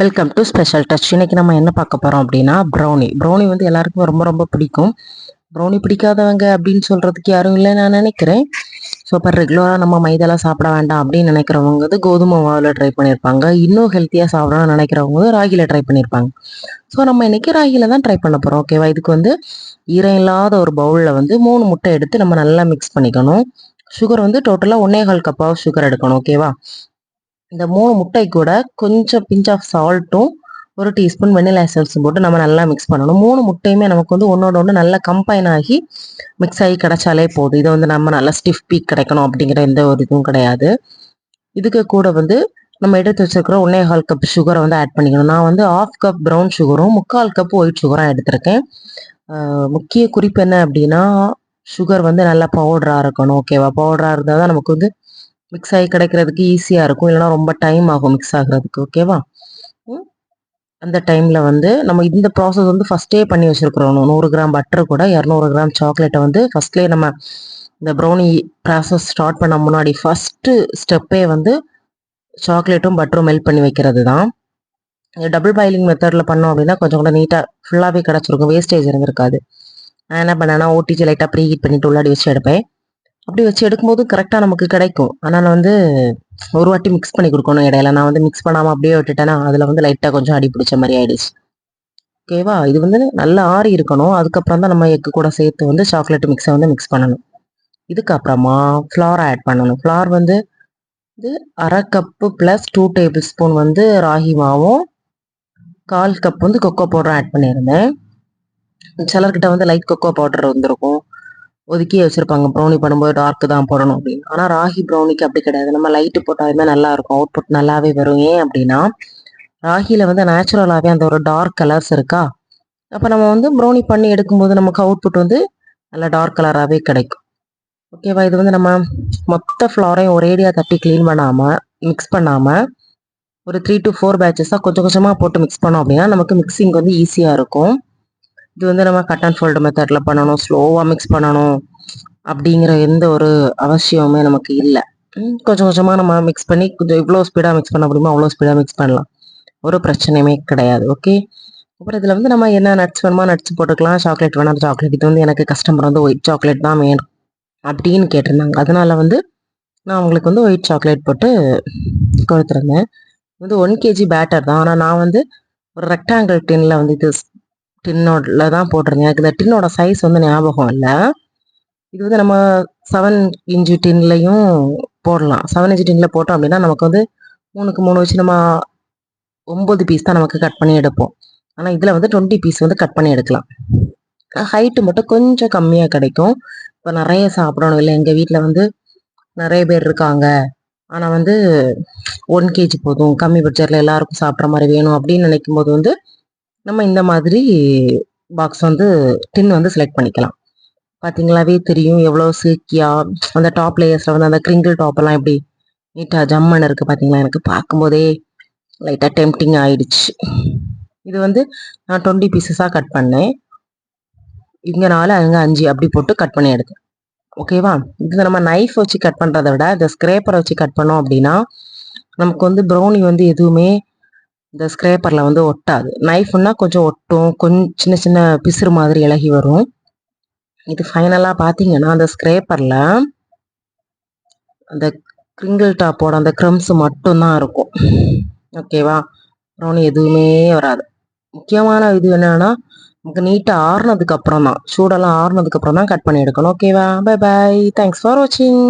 Welcome to special touch இன்னைக்கு நம்ம என்ன பார்க்க போகிறோம் அப்படின்னா ப்ரௌனி ப்ரௌனி வந்து எல்லாருக்கும் ரொம்ப ரொம்ப பிடிக்கும். ப்ரௌனி பிடிக்காதவங்க அப்படின்னு சொல்கிறதுக்கு யாரும் இல்லை நான் நினைக்கிறேன். ஸோ இப்போ ரெகுலராக நம்ம மைதாலாம் சாப்பிட வேண்டாம் அப்படின்னு நினைக்கிறவங்க வந்து கோதுமை மாவில் ட்ரை பண்ணியிருப்பாங்க இன்னும் ஹெல்த்தியாக சாப்பிடணும்னு நினைக்கிறவங்க வந்து ராகியில் ட்ரை பண்ணியிருப்பாங்க ஸோ நம்ம இன்றைக்கி ராகியில் தான் ட்ரை பண்ண போகிறோம் ஓகேவா இதுக்கு வந்து ஈரம் இல்லாத ஒரு பவுலில் வந்து மூணு முட்டை எடுத்து நம்ம நல்லா மிக்ஸ் பண்ணிக்கணும். சுகர் வந்து டோட்டலாக ஒன்னே கால் கப்பாக சுகர் எடுக்கணும் ஓகேவா இந்த மூணு முட்டை கூட கொஞ்சம் பிஞ்ச் ஆஃப் சால்ட்டும் ஒரு டீஸ்பூன் வெண்ணிலா எசன்ஸும் போட்டு நம்ம நல்லா மிக்ஸ் பண்ணணும். மூணு முட்டையுமே நமக்கு வந்து ஒன்றோட ஒன்று நல்லா கம்பைன் ஆகி மிக்ஸ் ஆகி கிடைச்சாலே போதும். இதை வந்து நம்ம நல்லா ஸ்டிஃப் பீக் கிடைக்கணும் அப்படிங்கிற எந்த ஒரு இதுவும் கிடையாது. இதுக்கு கூட வந்து நம்ம எடுத்து வச்சிருக்கிற ஒன்னே கால் கப் சுகரை வந்து ஆட் பண்ணிக்கணும். நான் வந்து ஆஃப் கப் ப்ரௌன் சுகரும் முக்கால் கப் ஒயிட் சுகரும் எடுத்திருக்கேன். முக்கிய குறிப்பு என்ன அப்படின்னா சுகர் வந்து நல்லா பவுடராக இருக்கணும் ஓகேவா பவுடராக இருந்தால் தான் நமக்கு வந்து மிக்ஸ் ஆகி கிடைக்கிறதுக்கு ஈஸியாக இருக்கும். இல்லைனா ரொம்ப டைம் ஆகும் மிக்ஸ் ஆகிறதுக்கு ஓகேவா அந்த டைமில் வந்து நம்ம இந்த ப்ராசஸ் வந்து ஃபஸ்ட்டே பண்ணி வச்சுருக்குறோம். நூறு கிராம் பட்டர் கூட இரநூறு கிராம் சாக்லேட்டை வந்து ஃபஸ்ட்லேயே நம்ம இந்த ப்ரௌனி ப்ராசஸ் ஸ்டார்ட் பண்ண முன்னாடி ஃபஸ்ட்டு ஸ்டெப்பே வந்து சாக்லேட்டும் பட்டரும் மெல்ட் பண்ணி வைக்கிறது தான். டபுள் பாயிலிங் மெத்தடில் பண்ணோம் அப்படின்னா கொஞ்சம் கூட நீட்டாக ஃபுல்லாகவே கிடச்சிருக்கும். வேஸ்டேஜ் இருந்திருக்காது. நான் என்ன பண்ணேன்னா ஓடிஜி லைட்டாக ப்ரீ ஹீட் பண்ணிட்டு உள்ளாடி வச்சு எடுப்பேன். அப்படி வச்சு எடுக்கும்போது கரெக்டாக நமக்கு கிடைக்கும். ஆனால் வந்து ஒரு வாட்டி மிக்ஸ் பண்ணி கொடுக்கணும் இடையில. நான் வந்து மிக்ஸ் பண்ணாமல் அப்படியே விட்டுட்டேன்னா அதில் வந்து லைட்டாக கொஞ்சம் அடி பிடிச்ச மாதிரி ஆயிடுச்சு. ஓகேவா இது வந்து நல்லா ஆறி இருக்கணும். அதுக்கப்புறம் தான் நம்ம எக்கு கூட சேர்த்து வந்து சாக்லேட் மிக்ஸை வந்து மிக்ஸ் பண்ணணும். இதுக்கப்புறமா ஃப்ளார் ஆட் பண்ணணும். ஃப்ளார் வந்து இது அரை cup plus two tablespoon வந்து ராகி மாவும் கால் கப் வந்து கொக்கோ பவுடரும் ஆட் பண்ணியிருந்தேன். சிலர்கிட்ட வந்து லைட் கொக்கோ பவுடர் வந்துருக்கும். ஒதுக்கி வச்சிருப்பாங்க. ப்ரௌனி பண்ணும்போது டார்க் தான் போடணும் அப்படின்னு. ஆனால் ராகி ப்ரௌனிக்கு அப்படி கிடையாது. நம்ம லைட்டு போட்டாலுமே நல்லா இருக்கும் அவுட்புட் நல்லாவே வரும். ஏன் அப்படின்னா ராகியில் வந்து நேச்சுரலாகவே அந்த ஒரு டார்க் கலர்ஸ் இருக்கா? அப்போ நம்ம வந்து ப்ரௌனி பண்ணி எடுக்கும்போது நமக்கு அவுட்புட் வந்து நல்லா டார்க் கலராகவே கிடைக்கும். ஓகேவா இது வந்து நம்ம மொத்த ஃப்ளாரையும் ஒரேடியாக தட்டி க்ளீன் பண்ணாமல் மிக்ஸ் பண்ணாமல் ஒரு த்ரீ டு ஃபோர் பேட்சஸாக கொஞ்சம் கொஞ்சமாக போட்டு மிக்ஸ் பண்ணோம் அப்படின்னா நமக்கு மிக்சிங் வந்து ஈஸியாக இருக்கும். இது வந்து நம்ம கட் அண்ட் ஃபோல்டு மெத்தடில் பண்ணணும் ஸ்லோவாக மிக்ஸ் பண்ணணும் அப்படிங்கிற எந்த ஒரு அவசியமுமே நமக்கு இல்லை. கொஞ்சம் கொஞ்சமாக நம்ம மிக்ஸ் பண்ணி கொஞ்சம் இவ்வளோ ஸ்பீடாக மிக்ஸ் பண்ண முடியுமோ அவ்வளோ ஸ்பீடாக மிக்ஸ் பண்ணலாம். ஒரு பிரச்சனையுமே கிடையாது ஓகே அப்புறம் இதில் வந்து நம்ம என்ன நட்ஸ் வேணுமா நட்ஸ் போட்டுக்கலாம். சாக்லேட் வேணாம் சாக்லேட் இது வந்து எனக்கு கஸ்டமர் வந்து ஒயிட் சாக்லேட் தான் வேணும் அப்படின்னு கேட்டிருந்தாங்க. அதனால் வந்து நான் அவங்களுக்கு வந்து ஒயிட் சாக்லேட் போட்டு கொடுத்துருந்தேன். வந்து ஒன் கேஜி பேட்டர் தான். ஆனால் நான் வந்து ஒரு ரெக்டாங்கிள் டின்னில் வந்து இது டின்னோட தான் போட்டிருந்தேன். எனக்கு இந்த டின்னோட சைஸ் வந்து ஞாபகம் இல்லை. இது வந்து நம்ம செவன் இன்ச்சு டின்லையும் போடலாம். செவன் இன்ச்சு டின்ல போட்டோம் அப்படின்னா நமக்கு வந்து மூணுக்கு மூணு வச்சு நம்ம ஒம்பது பீஸ் தான் நமக்கு கட் பண்ணி எடுப்போம். ஆனால் இதில் வந்து டுவெண்ட்டி பீஸ் வந்து கட் பண்ணி எடுக்கலாம். ஹைட்டு மட்டும் கொஞ்சம் கம்மியாக கிடைக்கும். இப்போ நிறைய சாப்பிடணும். இல்லை எங்கள் வீட்டில் வந்து நிறைய பேர் இருக்காங்க. ஆனால் வந்து ஒன் கேஜி போதும். கம்மி பட்ஜெட்டில் எல்லாருக்கும் சாப்பிட்ற மாதிரி வேணும் அப்படின்னு நினைக்கும் போது வந்து நம்ம இந்த மாதிரி பாக்ஸ் வந்து டின் வந்து செலக்ட் பண்ணிக்கலாம். பார்த்தீங்களாவே தெரியும் எவ்வளோ சில்கியாக அந்த டாப் லேயர்ஸில் வந்து அந்த கிரிங்கிள் டாப்பெல்லாம் எப்படி நீட்டாக ஜம்மன் இருக்குது பார்த்தீங்களா எனக்கு பார்க்கும்போதே லைட்டாக டெம்டிங் ஆயிடுச்சு. இது வந்து நான் டுவெண்ட்டி பீசஸாக கட் பண்ணேன். இங்கே நாலு அங்கே அஞ்சு அப்படி போட்டு கட் பண்ணி எடுத்தேன். ஓகேவா இது நம்ம நைஃப் வச்சு கட் பண்ணுறதை விட இந்த ஸ்க்ரேப்பரை வச்சு கட் பண்ணோம் அப்படின்னா நமக்கு வந்து ப்ரௌனி வந்து எதுவுமே இந்த ஸ்க்ரேப்பரில் வந்து ஒட்டாது. நைஃப்னா கொஞ்சம் ஒட்டும். கொஞ்சம் சின்ன சின்ன பிசுறு மாதிரி இலகி வரும். இது ஃபைனலாக பார்த்தீங்கன்னா அந்த ஸ்க்ரேப்பரில் அந்த கிரிங்கிள் டாப்போட அந்த க்ரம்ஸ் மட்டும்தான் இருக்கும். ஓகேவா அப்புறம் எதுவுமே வராது. முக்கியமான இது என்னன்னா நமக்கு நீட்டாக ஆறுனதுக்கு அப்புறம் தான் சூடெல்லாம் ஆறுனதுக்கு அப்புறம் தான் கட் பண்ணி எடுக்கணும். ஓகேவா பை பாய் தேங்க்ஸ் ஃபார் வாட்சிங்